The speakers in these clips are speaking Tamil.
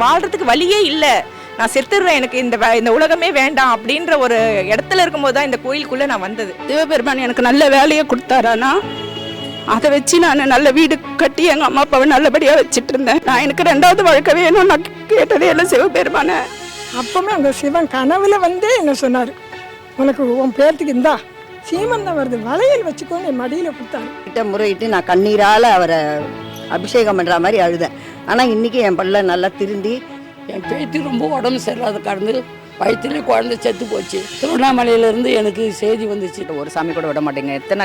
வாழ்றதுக்கு வழியே இல்லை. நான் செத்துடுறேன் எனக்கு இந்த வே- இந்த உலகமே வேண்டாம் அப்படின்ற ஒரு இடத்துல இருக்கும்போது தான் இந்த கோயிலுக்குள்ள நான் வந்தது. சிவபெருமான் எனக்கு நல்ல வேலையை கொடுத்தாரானா அதை வச்சு நான் நல்ல வீடு கட்டி எங்கள் அம்மா அப்பாவை நல்லபடியாக வச்சுட்டு இருந்தேன். நான் எனக்கு ரெண்டாவது வாழ்க்கை வேணும் நான் கேட்டதே இல்லை சிவபெருமானை. அப்பவுமே அந்த சிவன் கனவுல வந்து என்ன சொன்னார்? உனக்கு உன் பேர்த்துக்கு இந்தா சீமந்தம் வருது வளையல் வச்சுக்கோன்னு என் மடியில் கொடுத்தாரு. கிட்ட முறையிட்டு நான் கண்ணீரால் அவரை அபிஷேகம் பண்ணுற மாதிரி அழுதேன். ஆனால் இன்றைக்கி என் பல்ல நல்லா திருந்தி என் பேத்தி ரொம்ப உடம்பு சரியில்லாத கடந்து வயிற்றுலேயே குழந்தை செத்து போச்சு. திருவண்ணாமலையிலேருந்து எனக்கு செய்தி வந்துச்சு. ஒரு சாமி கூட விட மாட்டேங்க. எத்தனை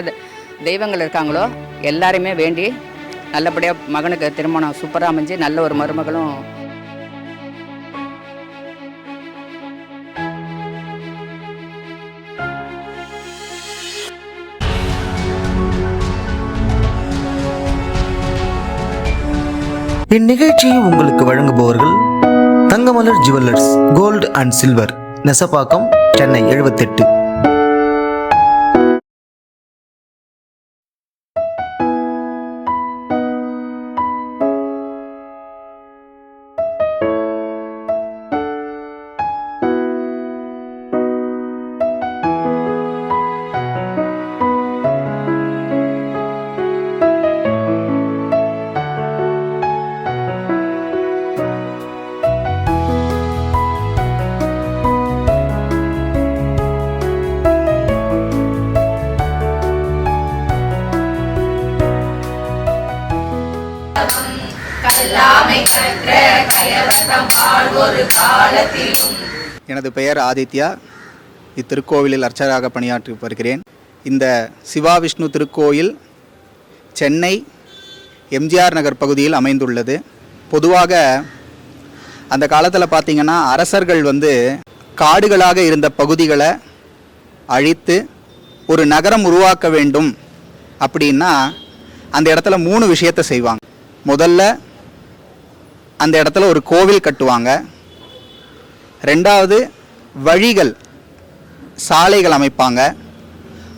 தெய்வங்கள் இருக்காங்களோ எல்லாருமே வேண்டி நல்லபடியாக மகனுக்கு திருமணம் சூப்பராக அமைஞ்சு நல்ல ஒரு மருமகளும் இந்நிகழ்ச்சியை உங்களுக்கு வழங்குபவர்கள் Thangamalar jewellers gold and silver Nesapakkam Chennai எழுபத்தெட்டு எனது பெயர் ஆதித்யா. இத்திருக்கோவிலில் அர்ச்சகராக பணியாற்றி வருகிறேன். இந்த சிவா விஷ்ணு திருக்கோயில் சென்னை எம்ஜிஆர் நகர் பகுதியில் அமைந்துள்ளது. பொதுவாக அந்த காலத்தில் பார்த்திங்கன்னா அரசர்கள் வந்து காடுகளாக இருந்த பகுதிகளை அழித்து ஒரு நகரம் உருவாக்க வேண்டும் அப்படின்னா அந்த இடத்துல மூணு விஷயத்தை செய்வாங்க. முதல்ல அந்த இடத்துல ஒரு கோவில் கட்டுவாங்க. ரெண்டாவது வழிகள் சாலைகள் அமைப்பாங்க.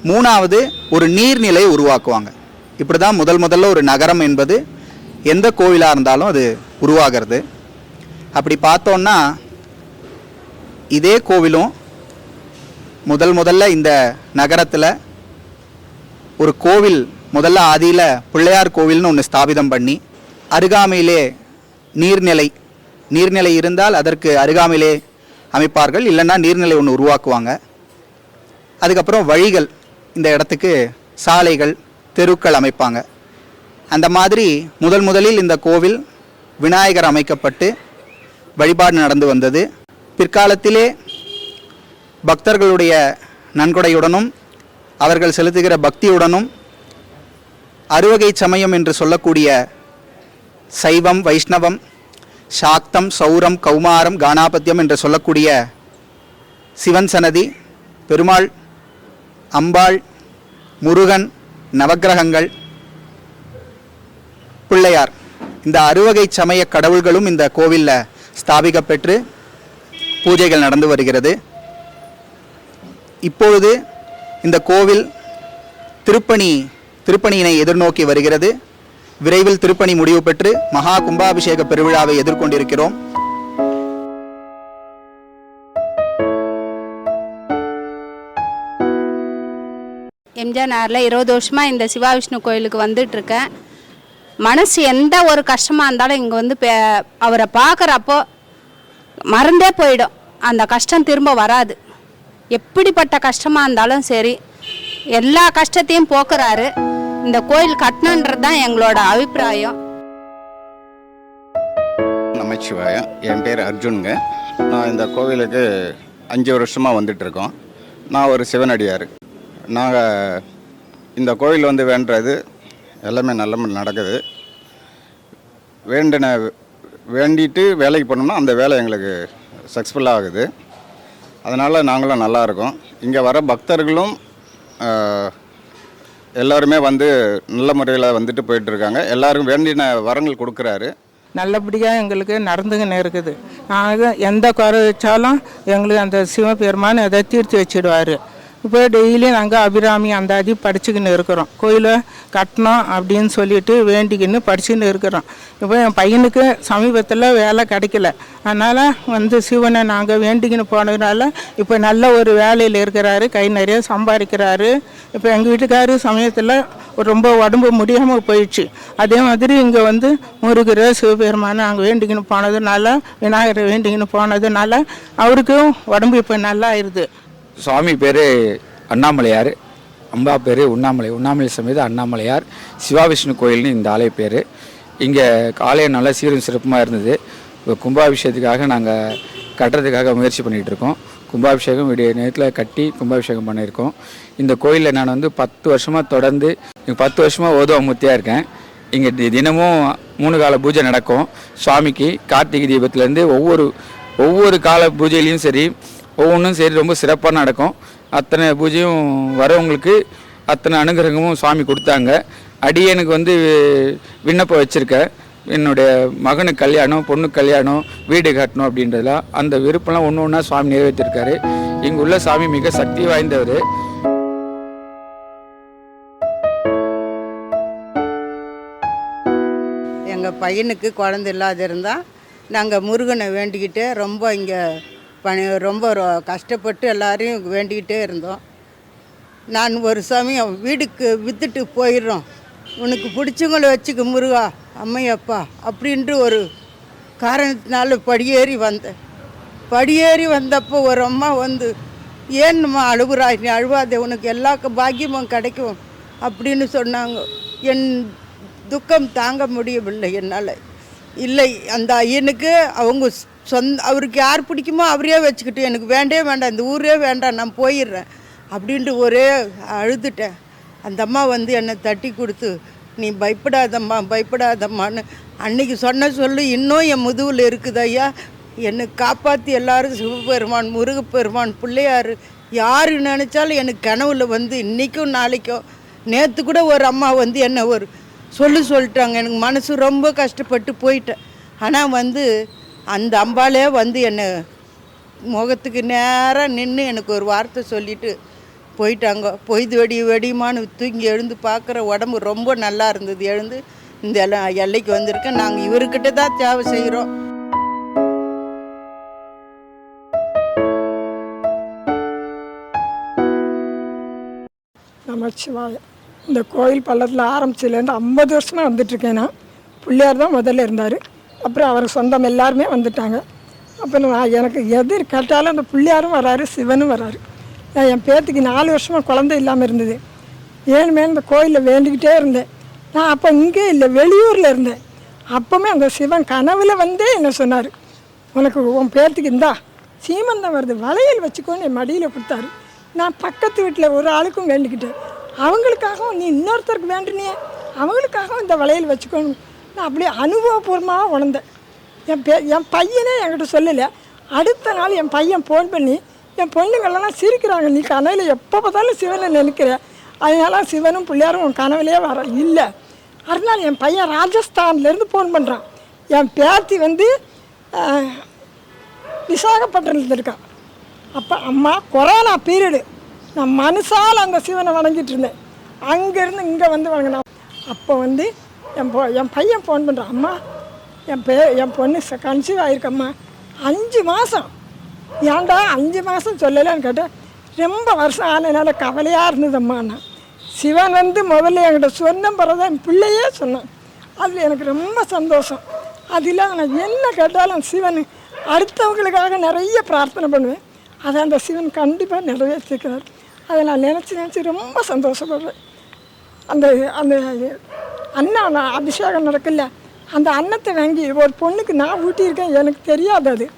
மூணாவது ஒரு நீர்நிலை உருவாக்குவாங்க. இப்படி தான் முதல் முதல்ல ஒரு நகரம் என்பது எந்த கோவிலாக இருந்தாலும் அது உருவாகிறது. அப்படி பார்த்தோன்னா இதே கோவிலும் முதல் முதல்ல இந்த நகரத்தில் ஒரு கோவில் முதல்ல ஆதியில் பிள்ளையார் கோவில்னு ஒன்று ஸ்தாபிதம் பண்ணி அருகாமையிலே நீர்நிலை நீர்நிலை இருந்தால் அதற்கு அருகாமையிலே அமைப்பார்கள் இல்லைன்னா நீர்நிலை ஒன்று உருவாக்குவாங்க. அதுக்கப்புறம் வழிகள் இந்த இடத்துக்கு சாலைகள் தெருக்கள் அமைப்பாங்க. அந்த மாதிரி முதல் முதலில் இந்த கோவில் விநாயகர் அமைக்கப்பட்டு வழிபாடு நடந்து வந்தது. பிற்காலத்திலே பக்தர்களுடைய நன்கொடையுடனும் அவர்கள் செலுத்துகிற பக்தியுடனும் அறுவகை சமயம் என்று சொல்லக்கூடிய சைவம் வைஷ்ணவம் சாக்தம் சௌரம் கௌமாரம் கானாபத்தியம் என்று சொல்லக்கூடிய சிவன் சனதி பெருமாள் அம்பாள் முருகன் நவக்கிரகங்கள் பிள்ளையார். இந்த அறுவகை சமய கடவுள்களும் இந்த கோவிலில் ஸ்தாபிக்கப்பெற்று பூஜைகள் நடந்து வருகிறது. இப்பொழுது இந்த கோவில் திருப்பணி திருப்பணியினை எதிர்நோக்கி வருகிறது. விரைவில் திருப்பணி முடிவு பெற்று மகா கும்பாபிஷேக பெருவிழாவை எதிர்கொண்டிருக்கிறோம். எம்ஜிஆர் இருபது வருஷமாக இந்த சிவா விஷ்ணு கோயிலுக்கு வந்துட்டு இருக்கேன் மனசு எந்த ஒரு கஷ்டமாக இருந்தாலும் இங்கே வந்து பே- அவரை பார்க்குறப்போ மறந்தே போயிடும். அந்த கஷ்டம் திரும்ப வராது. எப்படிப்பட்ட கஷ்டமாக இருந்தாலும் சரி எல்லா கஷ்டத்தையும் போக்குறாரு. இந்த கோயில் கட்டணுன்றது தான் எங்களோட அபிப்பிராயம். நமச்சிவாயம் என் பேர் அர்ஜுனுங்க. நான் இந்த கோவிலுக்கு அஞ்சு வருஷமாக வந்துட்டுருக்கோம். நான் ஒரு சிவனடியார். நாங்கள் இந்த கோவில் வந்து வேண்டுறது எல்லாமே நல்ல நடக்குது. வேண்டின வேண்டிட்டு வேலைக்கு போனோம்னா அந்த வேலை எங்களுக்கு சக்ஸஸ்ஃபுல்லாக ஆகுது. அதனால் நாங்களும் நல்லா இருக்கோம். இங்கே வர பக்தர்களும் எல்லாருமே வந்து நல்ல முறையில் வந்துட்டு போயிட்டுருக்காங்க. எல்லாருக்கும் வேண்டின வரங்கள் கொடுக்குறாரு. நல்லபடியாக எங்களுக்கு நடந்துக்கின்னு இருக்குது நாங்கள் எந்த குறை வச்சாலும் எங்களுக்கு அந்த சிவபெருமான் அதை தீர்த்து வச்சிடுவார். இப்போ டெய்லியும் நாங்கள் அபிராமி அந்தாதி படிச்சுக்கின்னு இருக்கிறோம். கோயிலை கட்டணும் அப்படின்னு சொல்லிட்டு வேண்டிக்கின்னு படிச்சுக்கின்னு இருக்கிறோம். இப்போ என் பையனுக்கு சமீபத்தில் வேலை கிடைக்கல. அதனால் வந்து சிவனை நாங்கள் வேண்டிக்கின்னு போனதுனால இப்போ நல்ல ஒரு வேலையில் இருக்கிறாரு. கை நிறைய சம்பாதிக்கிறாரு. இப்போ எங்கள் வீட்டுக்காரு சமயத்தில் ரொம்ப உடம்பு முடியாமல் போயிடுச்சு. அதே மாதிரி இங்கே வந்து முருகர் சிவபெருமானை நாங்கள் வேண்டிக்கின்னு போனதுனால விநாயகரை வேண்டிக்கின்னு போனதுனால அவருக்கும் உடம்பு இப்போ நல்லா ஆயிடுது. சுவாமி பேர் அண்ணாமலையார் அம்பா பேர் உண்ணாமலை உண்ணாமலை சமேத அண்ணாமலையார் சிவாவிஷ்ணு கோயில்னு இந்த ஆலய பேர். இங்கே ஆலயம் நல்லா சீரும் சிறப்புமாக இருந்தது. இப்போ கும்பாபிஷேகத்துக்காக நாங்கள் கட்டுறதுக்காக முயற்சி பண்ணிகிட்டு இருக்கோம். கும்பாபிஷேகம் விடிய நேரத்தில் கட்டி கும்பாபிஷேகம் பண்ணியிருக்கோம். இந்த கோயிலில் நான் வந்து பத்து வருஷமாக தொடர்ந்து பத்து வருஷமாக ஓதுவமூர்த்தியாக இருக்கேன். இங்கே தி- தினமும் மூணு கால பூஜை நடக்கும். சுவாமிக்கு கார்த்திகை தீபத்துலேருந்து ஒவ்வொரு ஒவ்வொரு கால பூஜையிலையும் சரி ஒவ்வொன்றும் சரி ரொம்ப சிறப்பாக நடக்கும். அத்தனை பூஜையும் வரவங்களுக்கு அத்தனை அனுகிரகமும் சுவாமி கொடுத்தாங்க. அடியனுக்கு வந்து விண்ணப்பம் வச்சுருக்கேன் என்னுடைய மகனுக்கு கல்யாணம் பொண்ணுக்கு கல்யாணம் வீடு கட்டணும் அப்படின்றதுலாம் அந்த விருப்பம்லாம் ஒன்று ஒன்றா சுவாமி நிறைவேற்றிருக்காரு. இங்கே உள்ள சாமி மிக சக்தி வாய்ந்தவர். எங்கள் பையனுக்கு குழந்தை இல்லாத இருந்தால் நாங்கள் முருகனை வேண்டிக்கிட்டு ரொம்ப இங்கே பணி ரொம்ப கஷ்டப்பட்டு எல்லாரையும் வேண்டிக்கிட்டே இருந்தோம். நான் ஒரு சமயம் வீட்டுக்கு விற்றுட்டு போயிடுறோம். உனக்கு பிடிச்சவங்கள வச்சுக்க முருகா அம்மையப்பா அப்படின்ட்டு ஒரு காரணத்தினால படியேறி வந்தேன் படியேறி வந்தப்போ ஒரு அம்மா வந்து ஏன்னும்மா அழுகுறாய்? நீ அழுவாதே உனக்கு எல்லா பாக்கியமும் கிடைக்கும் அப்படின்னு சொன்னாங்க. என் துக்கம் தாங்க முடியவில்லை என்னால். இல்லை அந்த ஐயனுக்கு அவங்க சொந்த அவருக்கு யார் பிடிக்குமோ அவரே வச்சுக்கிட்டு எனக்கு வேண்டவே வேண்டாம் இந்த ஊரே வேண்டாம் நான் போயிடுறேன் அப்படின்ட்டு ஒரே அழுதுட்டேன். அந்த அம்மா வந்து என்னை தட்டி கொடுத்து நீ பயப்படாதம்மா பயப்படாதம்மான்னு அன்னைக்கு சொன்ன சொல்லு இன்னும் என் முதுவில் இருக்குது ஐயா. என்னை காப்பாற்றி எல்லாரும் சிவபெருமான் முருகப்பெருமான் பிள்ளையார் யார் நினச்சாலும் எனக்கு கனவுல வந்து இன்றைக்கும் நாளைக்கும் நேற்று கூட ஒரு அம்மா வந்து என்னை ஒரு சொல்லு சொல்லிட்டாங்க. எனக்கு மனசு ரொம்ப கஷ்டப்பட்டு போயிட்டேன். ஆனால் வந்து அந்த அம்பாலே வந்து என்னை முகத்துக்கு நேராக நின்று எனக்கு ஒரு வார்த்தை சொல்லிட்டு போயிட்டாங்க. பொய்து வெடி வெடியுமான்னு தூங்கி எழுந்து பார்க்குற உடம்பு ரொம்ப நல்லா இருந்தது. எழுந்து இந்த எல்லைக்கு வந்திருக்கேன் நாங்கள் இவர்கிட்ட தான் தேவை செய்கிறோம் நமச்சிவாய. இந்த கோயில் பள்ளத்தில் ஆரம்பிச்சதுலேருந்து ஐம்பது வருஷமாக வந்துட்டுருக்கேன் நான். பிள்ளையார் தான் முதல்ல இருந்தார். அப்புறம் அவர் சொந்தம் எல்லாருமே வந்துட்டாங்க. அப்புறம் நான் எனக்கு எது கேட்டாலும் அந்த பிள்ளையாரும் வராரு சிவனும் வராரு. நான் என் பேத்துக்கு நாலு வருஷமாக குழந்தை இல்லாமல் இருந்தது. ஏனுமே இந்த கோயிலில் வேண்டிக்கிட்டே இருந்தேன். நான் அப்போ இங்கே இல்லை வெளியூரில் இருந்தேன். அப்போவுமே அந்த சிவன் கனவில் வந்தே என்ன சொன்னார்? உனக்கு உன் பேர்த்துக்கு இந்தா சீமந்தம் வருது வளையல் வச்சுக்கோன்னு என் மடியில் கொடுத்தாரு. நான் பக்கத்து வீட்டில் ஒரு ஆளுக்கும் வேண்டிக்கிட்டேன். அவங்களுக்காகவும் நீ இன்னொருத்தருக்கு வேண்டினியே. அவங்களுக்காகவும் இந்த வளையல் வச்சுக்கோன்னு நான் அப்படியே அனுபவபூர்வமாக உணர்ந்தேன். என் பே என் பையனே என்கிட்ட சொல்லலை. அடுத்த நாள் என் பையன் ஃபோன் பண்ணி என் பொண்ணுங்களெல்லாம் சிரிக்கிறாங்க. நீ கனவில் எப்போ பார்த்தாலும் சிவனை நினைக்கிற? அதனால சிவனும் பிள்ளையாரும் உன் கனவுலேயே வர இல்லை. அதனால் என் பையன் ராஜஸ்தான்லேருந்து ஃபோன் பண்ணுறான் என் பேத்தி வந்து விசாகப்பட்டினத்தில் இருக்கான் அப்போ அம்மா கொரோனா பீரியடு நான் மனுஷால் அந்த சிவனை வணங்கிட்டு இருந்தேன். அங்கேருந்து இங்கே வந்து வணங்கினான். அப்போ வந்து என் பொ என் பையன் ஃபோன் பண்ணுறான் அம்மா என் பே என் பொண்ணு கன்சீவ் ஆகிருக்கம்மா அஞ்சு மாதம் ஏன்டா அஞ்சு மாதம் சொல்லலைன்னு கேட்டேன் ரொம்ப வருஷம் ஆனதுனால கவலையாக இருந்ததம்மா நான் சிவன் வந்து முதல்ல என்கிட்ட சொன்ன பிறகு என் பிள்ளையே சொன்னான். அதில் எனக்கு ரொம்ப சந்தோஷம். அது இல்லாத நான் என்ன கேட்டாலும் சிவன் அடுத்தவங்களுக்காக நிறைய பிரார்த்தனை பண்ணுவேன். அதை அந்த சிவன் கண்டிப்பாக நிறைவேற்றிருக்கிறார். அதை நான் நினச்சி நினச்சி ரொம்ப சந்தோஷப்படுறேன். அந்த அந்த அண்ணா நான் அபிஷேகம் நடக்கல. அந்த அன்னத்தை வாங்கி ஒரு பொண்ணுக்கு நான் ஊட்டியிருக்கேன் எனக்கு தெரியாது அது.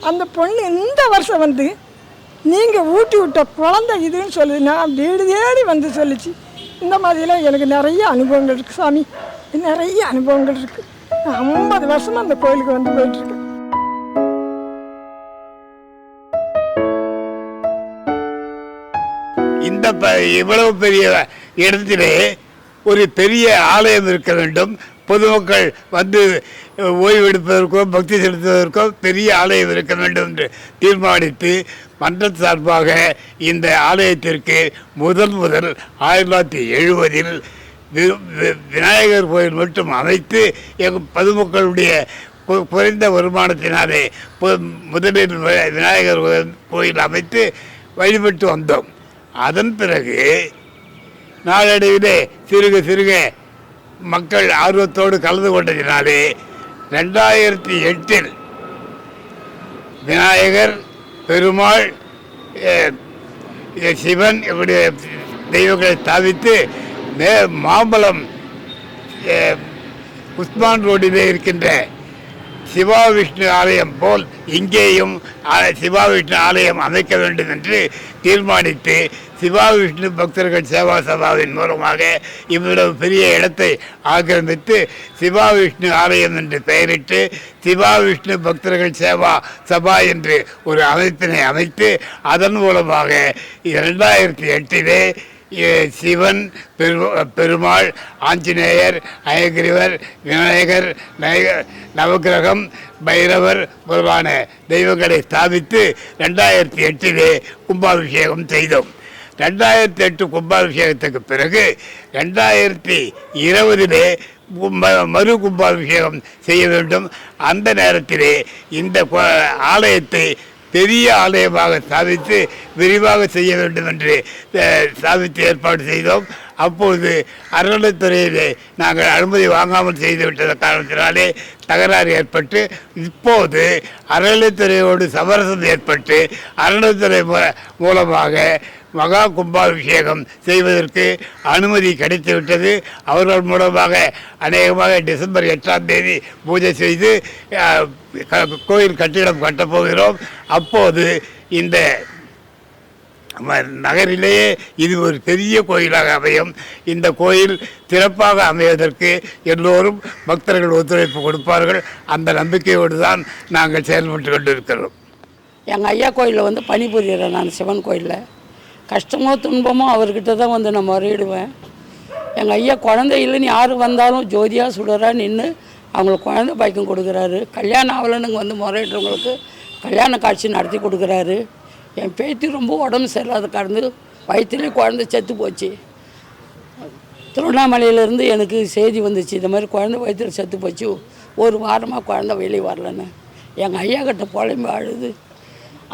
அந்த பொண்ணு இந்த வருஷம் வந்து நீங்கள் ஊட்டி விட்ட குழந்தை இதுன்னு சொல்லுது நான் வீடு தேடி வந்து சொல்லிச்சு. இந்த மாதிரிலாம் எனக்கு நிறைய அனுபவங்கள் இருக்குது சாமி. நிறைய அனுபவங்கள் இருக்குது நான் ஐம்பது வருஷமாக அந்த கோயிலுக்கு வந்து போயிட்டுருக்கேன். இந்த ப- இவ்வளவு பெரிய இடத்துல ஒரு பெரிய ஆலயம் இருக்க வேண்டும். பொதுமக்கள் வந்து ஓய்வெடுப்பதற்கோ பக்தி செலுத்துவதற்கோ பெரிய ஆலயம் இருக்க வேண்டும் என்று தீர்மானித்து மன்ற சார்பாக இந்த ஆலயத்திற்கு முதல் முதல் ஆயிரத்தி தொள்ளாயிரத்தி எழுபதில் வி- விநாயகர் கோயில் மட்டும் அமைத்து எங்கள் பொதுமக்களுடைய குறைந்த வருமானத்தினாலே முதலில் விநாயகர் கோயில் அமைத்து வழிபட்டு வந்தோம். அதன் பிறகு நாளடைவிலே சிறுக சிறுக மக்கள் ஆர்வத்தோடு கலந்து கொண்டதினாலே ரெண்டாயிரத்தி எட்டில் விநாயகர் பெருமாள் சிவன் இப்படி தெய்வங்களை ஸ்தாபித்து மே மாம்பழம் உஸ்மான் ரோடிலே இருக்கின்ற சிவா விஷ்ணு ஆலயம் போல் இங்கேயும் சிவா விஷ்ணு ஆலயம் அமைக்க வேண்டும் என்று தீர்மானித்து சிவா விஷ்ணு பக்தர்கள் சேவா சபாவின் மூலமாக இவ்வளவு பெரிய இடத்தை ஆக்கிரமித்து சிவா விஷ்ணு ஆலயம் என்று பெயரிட்டு சிவா விஷ்ணு பக்தர்கள் சேவா சபா என்று ஒரு அமைப்பினை அமைத்து அதன் மூலமாக இரண்டாயிரத்தி எட்டிலே சிவன் பெரு பெருமாள் ஆஞ்சநேயர் அயகிரிவர் விநாயகர் நயகர் நவக்கிரகம் பைரவர் முதலான தெய்வங்களை ஸ்தாபித்து ரெண்டாயிரத்தி எட்டிலே கும்பாபிஷேகம் செய்தோம். ரெண்டாயிரத்தி எட்டு கும்பாபிஷேகத்துக்கு பிறகு ரெண்டாயிரத்தி இருபதிலே கும்ப- மறு கும்பாபிஷேகம் செய்ய வேண்டும். அந்த நேரத்திலே இந்த ஆலயத்தை பெரிய ஆலயமாக ஸ்தாபித்து விரிவாக செய்ய வேண்டும் என்று சாதித்து ஸ்தாபித்து ஏற்பாடு செய்தோம். அப்போது அறநிலைத்துறையிலே நாங்கள் அனுமதி வாங்காமல் செய்துவிட்டத காரணத்தினாலே தகராறு ஏற்பட்டு இப்போது அறநிலைத்துறையோடு சமரசம் ஏற்பட்டு அறநிலைத்துறை மூலமாக மகா கும்பாபிஷேகம் செய்வதற்கு அனுமதி கிடைத்துவிட்டது. அவர்கள் மூலமாக அநேகமாக டிசம்பர் எட்டாம் தேதி பூஜை செய்து க- கோயில் கட்டிடம் கட்டப்போகிறோம் அப்போது இந்த நகரிலேயே இது ஒரு பெரிய கோயிலாக அமையும். இந்த கோயில் சிறப்பாக அமைவதற்கு எல்லோரும் பக்தர்கள் ஒத்துழைப்பு கொடுப்பார்கள். அந்த நம்பிக்கையோடு தான் நாங்கள் செயல்பட்டு கொண்டிருக்கிறோம். எங்கள் ஐயா கோயிலில் வந்து பணிபுரிகிறேன் நான் சிவன் கோயிலில். கஷ்டமோ துன்பமோ அவர்கிட்ட தான் வந்து நான் முறையிடுவேன். எங்கள் ஐயா குழந்தை இல்லைன்னு யார் வந்தாலும் ஜோதியாக சுடரா நின்று அவங்களுக்கு குழந்தை பாய்க்கும் கொடுக்குறாரு. கல்யாணம் ஆகலைன்னு வந்து முறையிடுறவங்களுக்கு கல்யாண காட்சி நடத்தி கொடுக்குறாரு. என் பேத்தி ரொம்ப உடம்பு சரியில்லாத கடந்து வயிற்றுலேயே குழந்தை செத்து போச்சு. திருவண்ணாமலையிலேருந்து எனக்கு செய்தி வந்துச்சு இந்த மாதிரி குழந்தை வயிற்றில் செத்து போச்சு. ஒரு வாரமாக குழந்தை வெளியே வரலன்னு. எங்கள் ஐயா கிட்ட புலம்பி அழுது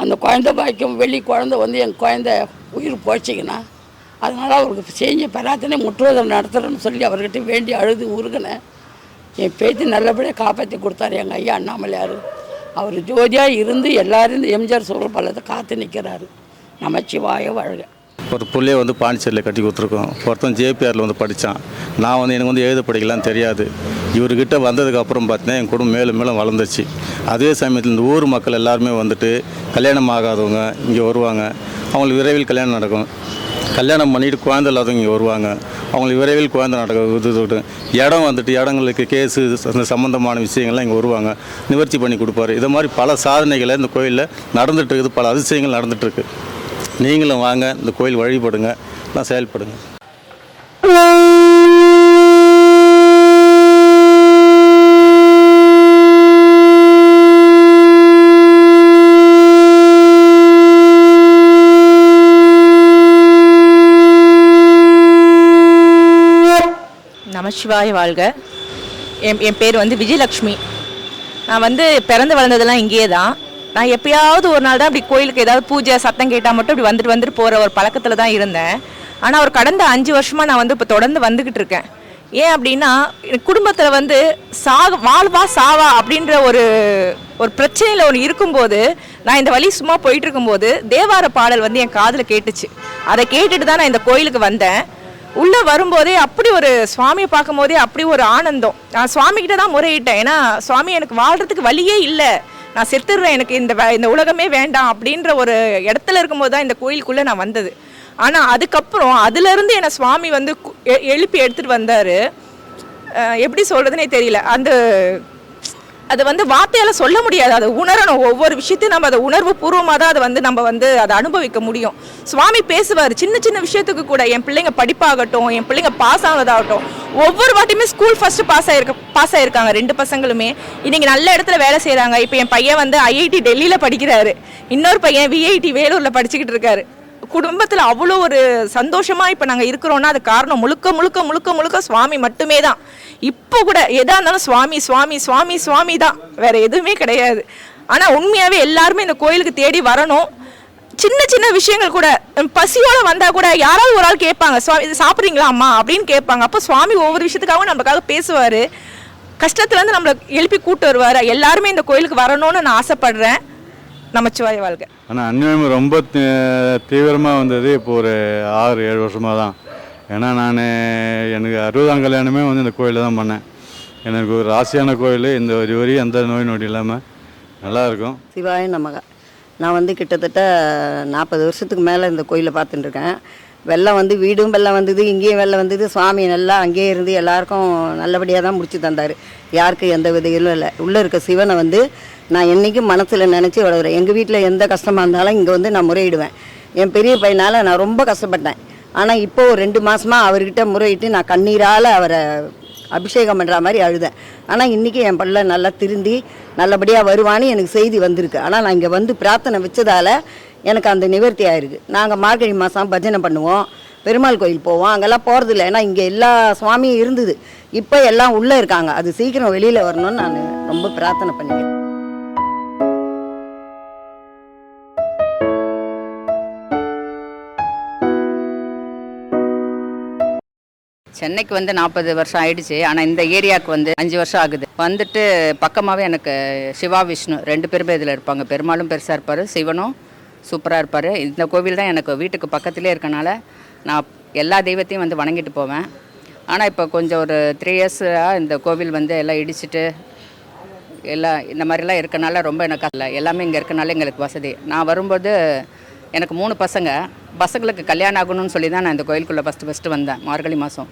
அந்த குழந்தை பாய்க்கும் வெளி குழந்தை வந்து என் குழந்தை உயிர் போச்சுங்கன்னா அதனால் அவருக்கு செஞ்ச பிரார்த்தனை முற்றுவதம் நடத்துகிறேன்னு சொல்லி அவர்கிட்ட வேண்டி அழுது உருகினேன் என் பேத்தி நல்லபடியாக காப்பாற்றி கொடுத்தாரு எங்கள் ஐயா அண்ணாமலையார். அவர் ஜோதியாக இருந்து எல்லாரும் இந்த எம்ஜிஆர் சொல்கிற பள்ளத்தை காத்து நிற்கிறாரு நமச்சிவாய வாழ்க. ஒரு பிள்ளைய வந்து பாண்டிச்சேரியில் கட்டி கொடுத்துருக்கோம். ஒருத்தன் ஜேபிஆரில் வந்து படித்தான் நான் வந்து எனக்கு வந்து எழுத படிக்கலாம் தெரியாது. இவர்கிட்ட வந்ததுக்கப்புறம் பார்த்தீங்கன்னா என் குடும்பம் மேலும் மேலும் வளர்ந்துச்சு அதே சமயத்தில் இந்த ஊர் மக்கள் எல்லாருமே வந்துட்டு கல்யாணம் ஆகாதவங்க இங்கே வருவாங்க. அவங்களுக்கு விரைவில் கல்யாணம் நடக்கும். கல்யாணம் பண்ணிட்டு குழந்தை இல்லாதவங்க இங்கே வருவாங்க. அவங்களுக்கு விரைவில் குழந்தை நடக்கும் இது இடம் வந்துட்டு இடங்களுக்கு கேஸு அந்த சம்மந்தமான விஷயங்கள்லாம் இங்கே வருவாங்க. நிவர்த்தி பண்ணி கொடுப்பாரு. இது மாதிரி பல சாதனைகளை இந்த கோயிலில் நடந்துகிட்ருக்குது பல அதிசயங்கள் நடந்துகிட்ருக்கு நீங்களும் வாங்க இந்த கோயில் வழிபடுங்க. நான் செயல்படுங்க நமசிவாய வாழ்க. என் என் பேர் வந்து விஜயலக்ஷ்மி. நான் வந்து பிறந்து வளர்ந்ததெல்லாம் இங்கேயே தான். நான் எப்பயாவது ஒரு நாள் தான் அப்படி கோயிலுக்கு ஏதாவது பூஜை சத்தம் கேட்டால் மட்டும் இப்படி வந்துட்டு வந்துட்டு போகிற ஒரு பழக்கத்தில் தான் இருந்தேன். ஆனால் ஒரு கடந்த அஞ்சு வருஷமாக நான் வந்து இப்போ தொடர்ந்து வந்துக்கிட்டு இருக்கேன். ஏன் அப்படின்னா குடும்பத்தில் வந்து சாக வாழ்வா சாவா அப்படின்ற ஒரு ஒரு பிரச்சனையில் ஒன்று இருக்கும்போது நான் இந்த வழி சும்மா போயிட்டு இருக்கும்போது தேவார பாடல் வந்து என் காதில் கேட்டுச்சு. அதை கேட்டுட்டு தான் நான் இந்த கோயிலுக்கு வந்தேன். உள்ளே வரும்போதே அப்படி ஒரு சுவாமியை பார்க்கும்போதே அப்படி ஒரு ஆனந்தம். நான் சுவாமிகிட்ட தான் முறையிட்டேன். ஏன்னா சுவாமி எனக்கு வாழ்றதுக்கு வழியே இல்லை. நான் செத்துடுறேன். எனக்கு இந்த வ- இந்த உலகமே வேண்டாம் அப்படின்ற ஒரு இடத்துல இருக்கும்போது தான் இந்த கோயிலுக்குள்ளே நான் வந்தது. ஆனால் அதுக்கப்புறம் அதுலேருந்து என்னை சுவாமி வந்து எழுப்பி எடுத்துகிட்டு வந்தார். எப்படி சொல்கிறதுனே தெரியல. அந்த அது வந்து வார்த்தையால் சொல்ல முடியாது. அதை உணரணும். ஒவ்வொரு விஷயத்தையும் நம்ம அதை உணர்வு பூர்வமாக தான் அதை வந்து நம்ம வந்து அதை அனுபவிக்க முடியும். சுவாமி பேசுவார் சின்ன சின்ன விஷயத்துக்கு கூட என் பிள்ளைங்க படிப்பாகட்டும் என் பிள்ளைங்க பாஸ் ஆனதாகட்டும். ஒவ்வொரு வாட்டியுமே ஸ்கூல் ஃபஸ்ட்டு பாஸ் ஆயிருக்க பாஸ் ஆயிருக்காங்க. ரெண்டு பசங்களுமே. இன்னைக்கு நல்ல இடத்துல வேலை செய்கிறாங்க இப்போ என் பையன் வந்து ஐஐடி டெல்லியில் படிக்கிறாரு. இன்னொரு பையன் விஐடி வேலூரில் படிச்சுக்கிட்டு இருக்காரு. குடும்பத்தில் அவ்வளோ ஒரு சந்தோஷமாக இப்போ நாங்கள் இருக்கிறோன்னா அது காரணம் முழுக்க முழுக்க முழுக்க முழுக்க சுவாமி மட்டுமே தான் இப்போ கூட எதாக இருந்தாலும் சுவாமி சுவாமி சுவாமி சுவாமி தான் வேறு எதுவுமே கிடையாது. ஆனால் உண்மையாகவே எல்லாருமே இந்த கோயிலுக்கு தேடி வரணும். சின்ன சின்ன விஷயங்கள் கூட பசியோட வந்தால் கூட யாராவது ஒரு ஆள் கேட்பாங்க சுவாமி இது சாப்பிட்றீங்களா அம்மா? அப்படின்னு கேட்பாங்க. அப்போ சுவாமி ஒவ்வொரு விஷயத்துக்காகவும் நமக்காக பேசுவார். கஷ்டத்துலேருந்து நம்மளை எழுப்பி கூட்டு வருவார். எல்லாருமே இந்த கோயிலுக்கு வரணும்னு நான் ஆசைப்படுறேன். நமச்சிவாய வாழ்க. ஆனால் அந்நியமாக ரொம்ப தீவிரமாக வந்தது இப்போ ஒரு ஆறு ஏழு வருஷமாக தான். ஏன்னா நான் எனக்கு அறுபதாம் கல்யாணமே வந்து இந்த கோயிலில் தான் பண்ணேன். எனக்கு ஒரு ராசியான கோயில் இந்த ஒரு வரி எந்த நோய் நொடி இல்லாமல் நல்லாயிருக்கும் சிவாய நமக. நான் வந்து கிட்டத்தட்ட நாற்பது வருஷத்துக்கு மேலே இந்த கோயிலை பார்த்துட்டு இருக்கேன் வெள்ளம் வந்து வீடும் வெள்ளம் வந்தது இங்கேயும் வெள்ளம் வந்தது சுவாமி நல்லா அங்கேயே இருந்து எல்லாருக்கும் நல்லபடியாக தான் முடிச்சு தந்தார். யாருக்கும் எந்த வித இதுவும் இல்லை. உள்ளே இருக்க சிவனை வந்து நான் என்றைக்கும் மனசில் நினச்சி வளர்கிறேன் எங்கள் வீட்டில் எந்த கஷ்டமாக இருந்தாலும் இங்கே வந்து நான் முறையிடுவேன். என் பெரிய பையனால் நான் ரொம்ப கஷ்டப்பட்டேன். ஆனால் இப்போ ஒரு ரெண்டு மாதமாக அவர்கிட்ட முறையிட்டு நான் கண்ணீரால் அவரை அபிஷேகம் பண்ணுற மாதிரி அழுதேன். ஆனால் இன்றைக்கி என் பிள்ளை நல்லா திருந்தி நல்லபடியாக வருவான்னு எனக்கு செய்தி வந்திருக்கு. ஆனால் நான் இங்கே வந்து பிரார்த்தனை வச்சதால் எனக்கு அந்த நிவர்த்தி ஆயிருக்கு. நாங்கள் மார்கழி மாதம் பஜனை பண்ணுவோம். பெருமாள் கோயில் போவோம். அங்கெல்லாம் போகிறது இல்லை. ஏன்னா இங்கே எல்லா சுவாமியும் இருந்தது. இப்போ எல்லாம் உள்ளே இருக்காங்க. அது சீக்கிரம் வெளியில் வரணும்னு நான் ரொம்ப பிரார்த்தனை பண்ணிக்கிறேன் சென்னைக்கு வந்து நாற்பது வருஷம் ஆயிடுச்சு. ஆனால் இந்த ஏரியாவுக்கு வந்து அஞ்சு வருஷம் ஆகுது. வந்துட்டு பக்கமாகவே எனக்கு சிவா விஷ்ணு ரெண்டு பேருமே இதில் இருப்பாங்க. பெருமாளும் பெருசாக இருப்பார். சிவனும் சூப்பராக இருப்பார். இந்த கோவில் தான் எனக்கு வீட்டுக்கு பக்கத்துலேயே இருக்கனால நான் எல்லா தெய்வத்தையும் வந்து வணங்கிட்டு போவேன். ஆனால் இப்போ கொஞ்சம் ஒரு த்ரீ இயர்ஸாக இந்த கோவில் வந்து எல்லாம் இடிச்சிட்டு எல்லாம் இந்த மாதிரிலாம் இருக்கனால ரொம்ப எனக்கு அதில் எல்லாமே இங்கே இருக்கனால எங்களுக்கு வசதி. நான் வரும்போது எனக்கு மூணு பசங்க. பசங்களுக்கு கல்யாணம் ஆகணும்னு சொல்லி தான் நான் இந்த கோயிலுக்குள்ளே ஃபஸ்ட்டு ஃபஸ்ட்டு வந்தேன். மார்கழி மாதம்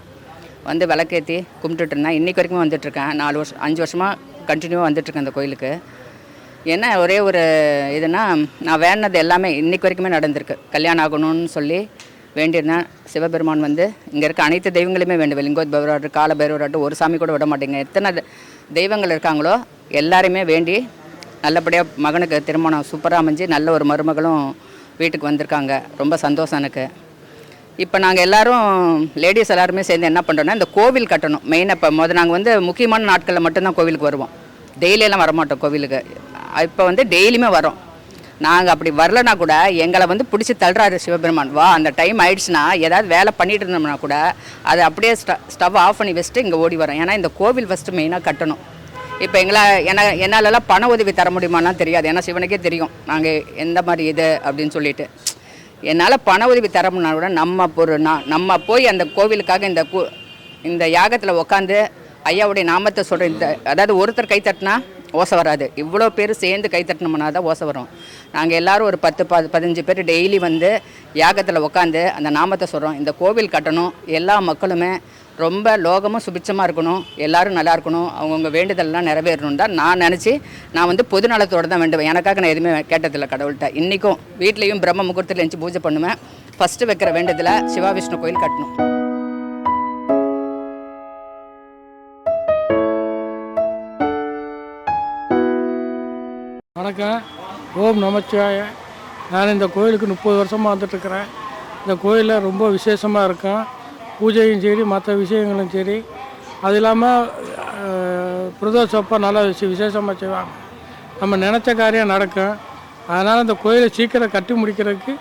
வந்து விளக்கேற்றி கும்பிட்டுட்டு இருந்தேன் இன்றைக்கு வரைக்கும் வந்துட்டுருக்கேன். நாலு வருஷம் அஞ்சு வருஷமாக கண்டினியூவாக வந்துட்டுருக்கேன் அந்த கோயிலுக்கு. என்ன ஒரே ஒரு இதுனா நான் வேண்டினது எல்லாமே இன்றைக்கு வரைக்குமே நடந்திருக்கு. கல்யாணம் ஆகணும்னு சொல்லி வேண்டியிருந்தேன். சிவபெருமான் வந்து இங்கே இருக்க அனைத்து தெய்வங்களுமே வேண்டுவேன் லிங்கோத்பவராகட்டும் காலபைரவராகட்டும் ஒரு சாமி கூட விட மாட்டேங்க. எத்தனை தெய்வங்கள் இருக்காங்களோ எல்லாரையுமே வேண்டி நல்லபடியாக மகனுக்கு திருமணம் சூப்பராக அமைஞ்சு நல்ல ஒரு மருமகளும் வீட்டுக்கு வந்திருக்காங்க. ரொம்ப சந்தோஷம் எனக்கு. இப்போ நாங்கள் எல்லாரும் லேடிஸ் எல்லாருமே சேர்ந்து என்ன பண்ணுறோன்னா இந்த கோவில் கட்டணும். மெயினாக இப்போ முதல் நாங்கள் வந்து முக்கியமான நாட்களில் மட்டும்தான் கோவிலுக்கு வருவோம். டெய்லியெல்லாம் வரமாட்டோம் கோவிலுக்கு. இப்போ வந்து டெய்லியுமே வரோம். நாங்கள் அப்படி வரலனா கூட எங்களை வந்து பிடிச்சி தள்ளுறாரு சிவபெருமான். வா அந்த டைம் ஆயிடுச்சுன்னா ஏதாவது வேலை பண்ணிட்டு இருந்தோம்னா கூட அதை அப்படியே ஸ்ட ஸ்டவ் ஆஃப் பண்ணி வச்சுட்டு இங்கே ஓடி வரோம். ஏன்னா இந்த கோவில் ஃபஸ்ட்டு மெயினாக கட்டணும். இப்போ எங்களை என்ன என்னாலலாம் பண உதவி தர முடியுமான்னா தெரியாது. ஏன்னா சிவனுக்கே தெரியும். நாங்கள் எந்த மாதிரி இது அப்படின்னு சொல்லிட்டு. என்னால் பண உதவி தர கூட நம்ம ஒரு நான் நம்ம போய் அந்த கோவிலுக்காக இந்த கு இந்த யாகத்தில் உட்காந்து ஐயாவுடைய நாமத்தை சொல்கிற இந்த அதாவது ஒருத்தர் கை தட்டினா ஓசை வராது. இவ்வளோ பேர் சேர்ந்து கை தட்டினோம்னா தான் ஓசை வரும். நாங்கள் எல்லோரும் ஒரு பத்து ப பதினஞ்சு பேர் டெய்லி வந்து யாகத்தில் உட்காந்து அந்த நாமத்தை சொல்கிறோம் இந்த கோவில் கட்டணும். எல்லா மக்களுமே ரொம்ப லோகமும் சுபிட்சமாக இருக்கணும் எல்லாரும் நல்லா இருக்கணும் அவங்கவுங்க வேண்டுதல்லாம் நிறைவேறணும் தான் நான் நினச்சி நான் வந்து பொது நலத்தோடு தான் வேண்டுவேன். எனக்காக நான் எதுவுமே கேட்டதில்லை கடவுள்கிட்ட. இன்றைக்கும் வீட்லேயும் பிரம்ம முகூர்த்தத்தில் எழுந்து பூஜை பண்ணுவேன். ஃபஸ்ட்டு வைக்கிற வேண்டுதலை சிவா விஷ்ணு கோயில் கட்டணும். வணக்கம். ஓம் நமச்சிவாய. நான் இந்த கோயிலுக்கு முப்பது வருஷமாக வந்துட்டுருக்கிறேன். இந்த கோயிலில் ரொம்ப விசேஷமாக இருக்கும். பூஜையும் சரி மற்ற விஷயங்களும் சரி. அது இல்லாமல் பிரதோஷப்போ நல்லா விசே- விசேஷமாக செய்வாங்க. நம்ம நினச்ச காரியம் நடக்கும். அதனால் அந்த கோயிலை சீக்கிரம் கட்டி முடிக்கிறதுக்கு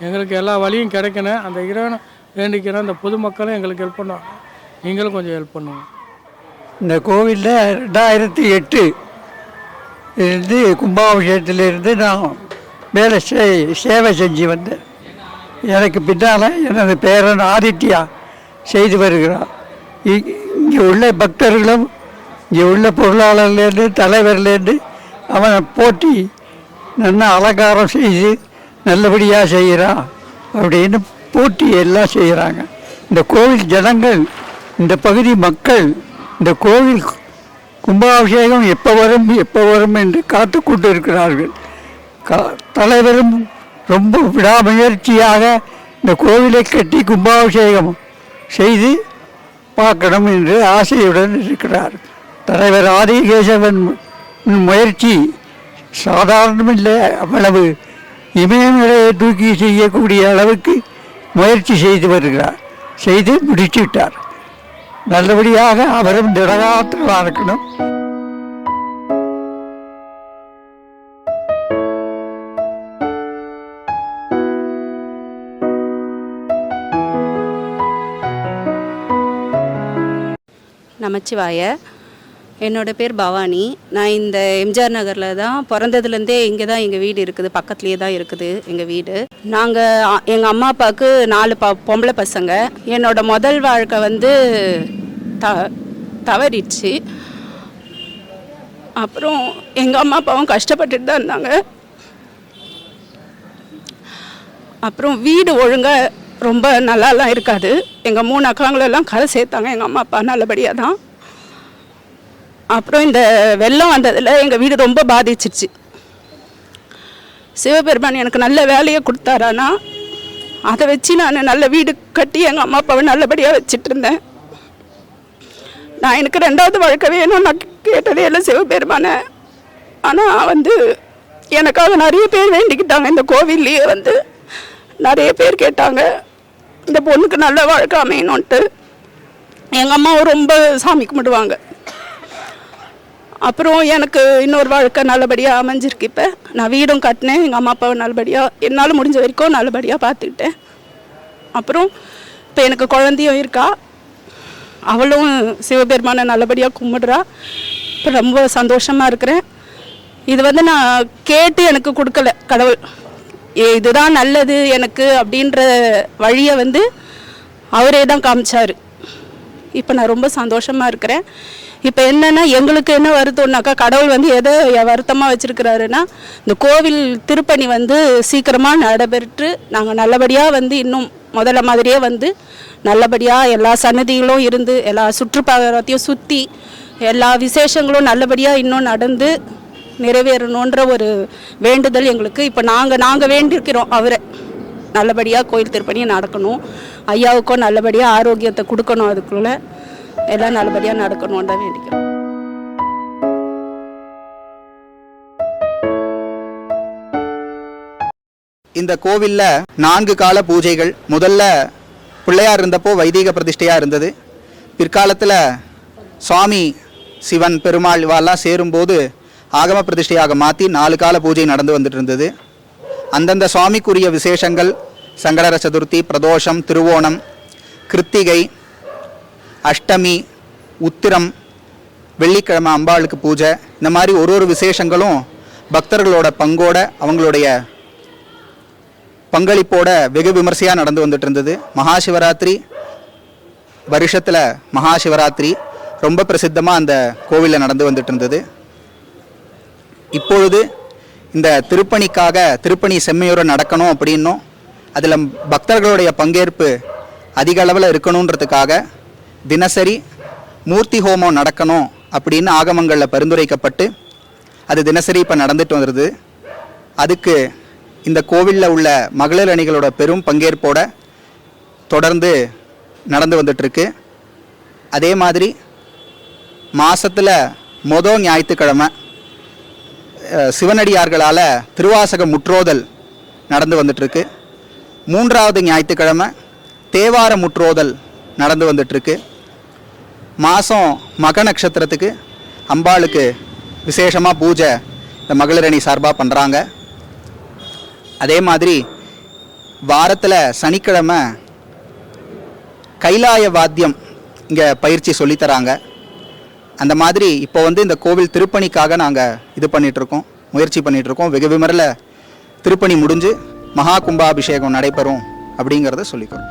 எங்களுக்கு எல்லா வழியும் கிடைக்கணும். அந்த இறைவனை வேண்டிக்கிறோம் அந்த பொதுமக்களும் எங்களுக்கு ஹெல்ப் பண்ணுவாங்க. நீங்களும் கொஞ்சம் ஹெல்ப் பண்ணுங்க. இந்த கோவிலில் ரெண்டாயிரத்தி எட்டு இருந்து கும்பாபிஷேகத்திலிருந்து நான் வேலை சே சேவை செஞ்சு வந்தேன். எனக்கு பின்னால் எனது பேரன் ஆதித்யா செய்து வருகிறார். இ- இங்கே உள்ள பக்தர்களும் இங்கே உள்ள பொருளாளர்லேருந்து தலைவர்லேருந்து அவனை போட்டி நல்ல அலங்காரம் செய்து நல்லபடியாக செய்கிறான் அப்படின்னு போட்டி எல்லாம் செய்கிறாங்க. இந்த கோவில் ஜனங்கள் இந்த பகுதி மக்கள் இந்த கோவில் கும்பாபிஷேகம் எப்போ வரும் எப்போ வரும் என்று காத்து கொண்டு இருக்கிறார்கள் கா தலைவரும் ரொம்ப விடாமுயற்சியாக இந்த கோவிலை கட்டி கும்பாபிஷேகம் செய்து பார்க்கணும் என்று ஆசையுடன் இருக்கிறார். தலைவர் ஆதிகேசவன் முயற்சி சாதாரணமில்லை. அவ்வளவு இமயமலையை தூக்கி செய்யக்கூடிய அளவுக்கு முயற்சி செய்து வருகிறார். செய்து முடிச்சுவிட்டார். நல்லபடியாக அவரும் திடகாத்திரமாக இருக்கணும். நமச்சிவாய. என்னோட பேர் பவானி. நான் இந்த எம்ஜிஆர் நகரில் தான் பிறந்ததுலேருந்தே இங்கே தான் எங்கள் வீடு இருக்குது. பக்கத்துலேயே தான் இருக்குது எங்கள் வீடு. நாங்கள் எங்கள் அம்மா அப்பாவுக்கு நாலு ப பொம்பளை பசங்க. என்னோட முதல் வாழ்க்கை வந்து த தவறிடுச்சு. அப்புறம் எங்கள் அம்மா அப்பாவும் கஷ்டப்பட்டுட்டு தான் இருந்தாங்க. அப்புறம் வீடு ஒழுங்காக ரொம்ப நல்லாலாம் இருக்காது. எங்கள் மூணு அக்காங்களெல்லாம் கரை சேர்த்தாங்க. எங்கள் அம்மா அப்பா நல்லபடியாக தான். அப்புறம் இந்த வெள்ளம் வந்ததில் எங்கள் வீடு ரொம்ப பாதிச்சிருச்சு. சிவபெருமான் எனக்கு நல்ல வேலையை கொடுத்தாரானா அதை வச்சு நான் நல்ல வீடு கட்டி எங்கள் அம்மா அப்பாவை நல்லபடியாக வச்சுட்டு இருந்தேன் நான் எனக்கு ரெண்டாவது வாழ்க்கை வேணும் நான் கேட்டதே இல்லை சிவபெருமானை. ஆனால் வந்து எனக்காக நிறைய பேர் வேண்டிக்கிட்டாங்க. இந்த கோவில்லையே வந்து நிறைய பேர் கேட்டாங்க. இந்த பொண்ணுக்கு நல்ல வாழ்க்கை அமையணுன்ட்டு எங்கள் அம்மாவும் ரொம்ப சாமி கும்பிடுவாங்க. அப்புறம் எனக்கு இன்னொரு வாழ்க்கை நல்லபடியாக அமைஞ்சிருக்கு இப்போ. நான் வீடும் கட்டினேன் எங்கள் அம்மா அப்பாவை நல்லபடியாக என்னால் முடிஞ்ச வரைக்கும் நல்லபடியாக பார்த்துக்கிட்டேன் அப்புறம் இப்போ எனக்கு குழந்தையும் இருக்கா. அவளும் சிவபெருமானை நல்லபடியாக கும்பிடுறா. இப்போ ரொம்ப சந்தோஷமாக இருக்கிறேன். இது வந்து நான் கேட்டு எனக்கு கொடுக்கல கடவுள். இதுதான் நல்லது எனக்கு அப்படின்ற வழியை வந்து அவரே தான் காமிச்சார். இப்போ நான் ரொம்ப சந்தோஷமாக இருக்கிறேன். இப்போ என்னென்னா எங்களுக்கு என்ன வருத்தம்னாக்கா கடவுள் வந்து எதை வருத்தமாக வச்சுருக்கிறாருன்னா இந்த கோவில் திருப்பணி வந்து சீக்கிரமாக நடைபெற்று நாங்கள் நல்லபடியாக வந்து இன்னும் முதல்ல மாதிரியே வந்து நல்லபடியாக எல்லா சன்னதிகளும் இருந்து எல்லா சுற்றுப்பாதையும் சுற்றி எல்லா விசேஷங்களும் நல்லபடியாக இன்னும் நடந்து நிறைவேறணுன்ற ஒரு வேண்டுதல் எங்களுக்கு. இப்போ நாங்கள் நாங்கள் வேண்டியிருக்கிறோம் அவரை. நல்லபடியாக கோயில் திருப்பணியை நடக்கணும். ஐயாவுக்கும் நல்லபடியாக ஆரோக்கியத்தை கொடுக்கணும் அதுக்குள்ளே. எல்லாம் நல்லபடியாக நடக்கணும் தான் வேண்டிக்கிறோம். இந்த கோவிலில் நான்கு கால பூஜைகள். முதல்ல பிள்ளையார் இருந்தப்போ வைதீக பிரதிஷ்டையாக இருந்தது. பிற்காலத்தில் சுவாமி சிவன் பெருமாள் இவாலாம் சேரும்போது ஆகம பிரதிஷ்டையாக மாற்றி நாலு கால பூஜை நடந்து வந்துட்டு இருந்தது அந்தந்த சுவாமிக்குரிய விசேஷங்கள் சங்கடர சதுர்த்தி பிரதோஷம் திருவோணம் கிருத்திகை அஷ்டமி உத்திரம் வெள்ளிக்கிழமை அம்பாளுக்கு பூஜை இந்த மாதிரி ஒரு ஒரு விசேஷங்களும் பக்தர்களோட பங்கோட அவங்களுடைய பங்களிப்போட வெகு விமர்சையாக நடந்து வந்துட்டு இருந்தது மகாசிவராத்திரி வருஷத்தில் மகாசிவராத்திரி ரொம்ப பிரசித்தமாக அந்த கோவிலில் நடந்து வந்துட்டு இருந்தது இப்பொழுது இந்த திருப்பணிக்காக திருப்பணி செம்மையுற நடக்கணும் அப்படின்னும் அதில் பக்தர்களுடைய பங்கேற்பு அதிக அளவில் இருக்கணுன்றதுக்காக தினசரி மூர்த்தி ஹோமம் நடக்கணும் அப்படின்னு ஆகமங்களில் பரிந்துரைக்கப்பட்டு அது தினசரி இப்போ நடந்துட்டு வந்துடுது அதுக்கு இந்த கோவிலில் உள்ள மகளிர் அணிகளோட பெரும் பங்கேற்போட தொடர்ந்து நடந்து வந்துட்டுருக்கு. அதே மாதிரி மாதத்தில் மொதல் ஞாயிற்றுக்கிழமை சிவனடியார்களால் திருவாசக முற்றோதல் நடந்து வந்துட்டுருக்கு. மூன்றாவது ஞாயிற்றுக்கிழமை தேவார முற்றோதல் நடந்து வந்துட்டுருக்கு. மாதம் மக நட்சத்திரத்துக்கு அம்பாளுக்கு விசேஷமாக பூஜை இந்த மகளிரணி சார்பாக பண்ணுறாங்க அதே மாதிரி வாரத்தில் சனிக்கிழமை கைலாய வாத்தியம் இங்கே பயிற்சி சொல்லித்தராங்க அந்த மாதிரி இப்போ வந்து இந்த கோவில் திருப்பணிக்காக நாங்கள் இது பண்ணிகிட்ருக்கோம் முயற்சி பண்ணிகிட்ருக்கோம் வெகு விமரில் திருப்பணி முடிஞ்சு மகா கும்பாபிஷேகம் நடைபெறும் அப்படிங்கிறத சொல்லிக்கிறோம்.